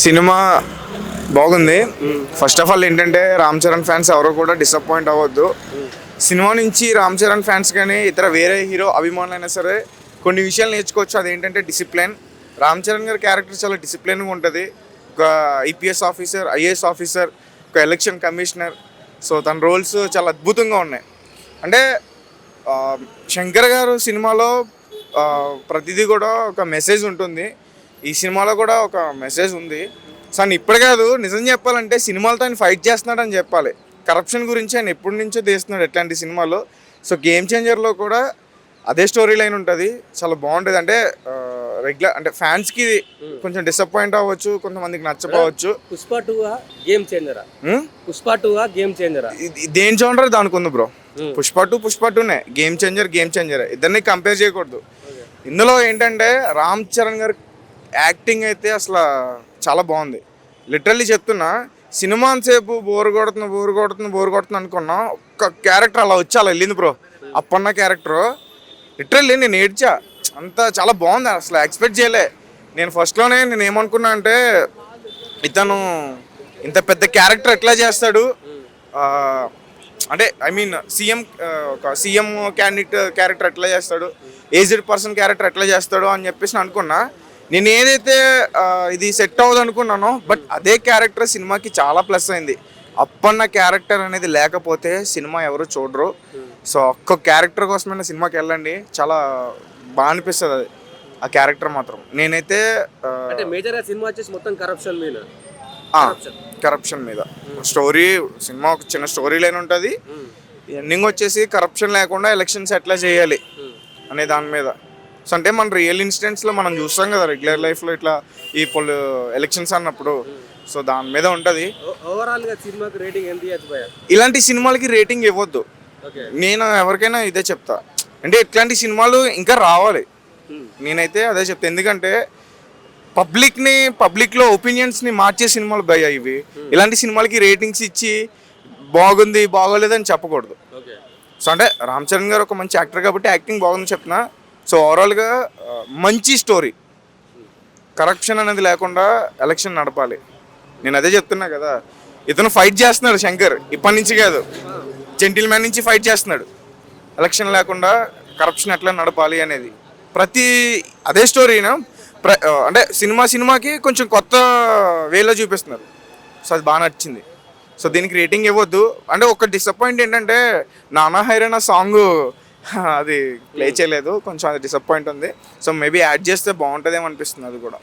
Cinema బాగుంది. First of all ఏంటంటే Ram Charan fans ఎవరో కూడా డిసప్పాయింట్ అవ్వద్దు. సినిమా నుంచి రామ్ చరణ్ ఫ్యాన్స్ కానీ ఇతర వేరే హీరో అభిమానులైనా సరే కొన్ని విషయాలు నేర్చుకోవచ్చు. అదేంటంటే డిసిప్లిన్ రామ్ చరణ్ గారి క్యారెక్టర్ చాలా డిసిప్లిన్గా ఉంటుంది. ఒక ఐపీఎస్ ఆఫీసర్ ఐఏఎస్ ఆఫీసర్ ఒక ఎలక్షన్ కమిషనర్ సో తన రోల్స్ చాలా అద్భుతంగా ఉన్నాయి. అంటే శంకర్ గారు సినిమాలో ప్రతిదీ కూడా ఒక మెసేజ్ ఉంటుంది. ఈ సినిమాలో కూడా ఒక మెసేజ్ ఉంది. సో ఆయన ఇప్పుడు కాదు నిజం చెప్పాలంటే సినిమాలతో ఆయన ఫైట్ చేస్తున్నాడు అని చెప్పాలి. కరప్షన్ గురించి ఆయన ఎప్పటి నుంచో తీస్తున్నాడు ఎట్లాంటి సినిమాలో. సో గేమ్ చేంజర్లో కూడా అదే స్టోరీ లైన్ ఉంటుంది. చాలా బాగుంటుంది. అంటే రెగ్యులర్ అంటే ఫ్యాన్స్కి కొంచెం డిసప్పాయింట్ అవ్వచ్చు కొంతమందికి నచ్చపోవచ్చు. పుష్ప గేమ్ చేంజరా? పుష్ప గేమ్ చేంజరా ఇది- దేని జోనర్ దానికి ఉంది బ్రో? పుష్ప టూ పుష్ప టూనే గేమ్ చేంజర్ గేమ్ చేంజర్ ఇద్దరిని కంపేర్ చేయకూడదు. ఇందులో ఏంటంటే రామ్ చరణ్ గారి యాక్టింగ్ అయితే అసలు చాలా బాగుంది. లిటరల్లీ చెప్తున్నా సినిమా సేపు బోర్ కొడుతుంది బోర్ కొడుతుంది బోర్ కొడుతుంది అనుకున్నా ఒక్క క్యారెక్టర్ అలా వచ్చి అలా వెళ్ళింది బ్రో. అప్పన్న క్యారెక్టర్. లిటరల్లీ నేను ఏడ్చా. అంత చాలా బాగుంది అసలు ఎక్స్పెక్ట్ చేయలే. నేను ఫస్ట్లోనే నేను ఏమనుకున్నా అంటే ఇతను ఇంత పెద్ద క్యారెక్టర్ ఎట్లా చేస్తాడు? అంటే ఐ మీన్ సీఎం ఒక సీఎం క్యాండిడేట్ క్యారెక్టర్ ఎట్లా చేస్తాడు? ఏజ్డ్ పర్సన్ క్యారెక్టర్ ఎట్లా చేస్తాడు అని చెప్పేసి నేను అనుకున్నా. నేను ఏదైతే ఇది సెట్ అవ్వదు అనుకున్నానో బట్ అదే క్యారెక్టర్ సినిమాకి చాలా ప్లస్ అయింది. అప్పన్న క్యారెక్టర్ అనేది లేకపోతే సినిమా ఎవరు చూడరు. సో ఒక్క క్యారెక్టర్ కోసమైనా సినిమాకి వెళ్ళండి. చాలా బాగా అనిపిస్తుంది అది. ఆ క్యారెక్టర్ మాత్రం. నేనైతే ఆ, అంటే మేజర్గా సినిమా వచ్చేసి మొత్తం కరప్షన్ మీద. కరప్షన్ మీద. స్టోరీ సినిమా ఒక చిన్న స్టోరీ లైన్ ఉంటుంది. ఎండింగ్ వచ్చేసి కరప్షన్ లేకుండా ఎలక్షన్స్ ఎట్లా చేయాలి. అనే దాని మీద. సో అంటే మన రియల్ ఇన్సిడెంట్స్లో మనం చూస్తాం కదా రెగ్యులర్ లైఫ్లో ఇట్లా ఈ పొలి ఎలక్షన్స్ అన్నప్పుడు. సో దాని మీద ఉంటుంది. సినిమాకి రేటింగ్ ఎంత ఇలాంటి సినిమాలకి రేటింగ్ ఇవ్వద్దు. ఓకే. నేను ఎవరికైనా ఇదే చెప్తా. అంటే ఇట్లాంటి సినిమాలు ఇంకా రావాలి. నేనైతే అదే చెప్తా. ఎందుకంటే పబ్లిక్ని పబ్లిక్లో ఒపీనియన్స్ని మార్చే సినిమాలు భయ ఇవి. ఇలాంటి సినిమాలకి రేటింగ్స్ ఇచ్చి బాగుంది బాగోలేదని చెప్పకూడదు. ఓకే. సో అంటే రామ్ చరణ్ గారు ఒక మంచి యాక్టర్ కాబట్టి యాక్టింగ్ బాగుంది చెప్తున్నా సో ఓవరాల్గా మంచి స్టోరీ కరప్షన్ అనేది లేకుండా ఎలక్షన్ నడపాలి. నేను అదే చెప్తున్నా కదా ఇతను ఫైట్ చేస్తున్నాడు శంకర్. ఇప్పటి నుంచి కాదు. జెంటిల్ మ్యాన్ నుంచి ఫైట్ చేస్తున్నాడు. ఎలక్షన్ లేకుండా కరప్షన్ ఎట్లా నడపాలి అనేది. ప్రతి అదే స్టోరీనా ప్ర అంటే సినిమా సినిమాకి కొంచెం కొత్త వేలో చూపిస్తున్నారు. సో అది బాగా నచ్చింది. సో దీనికి రేటింగ్ ఇవ్వద్దు. అంటే ఒక డిసప్పాయింట్ ఏంటంటే నానా హైరణ సాంగ్ అది ప్లే చేయలేదు. కొంచెం అది డిసప్పాయింట్ ఉంది. సో మేబీ యాడ్ చేస్తే బాగుంటుందేమో అనిపిస్తుంది అది కూడా.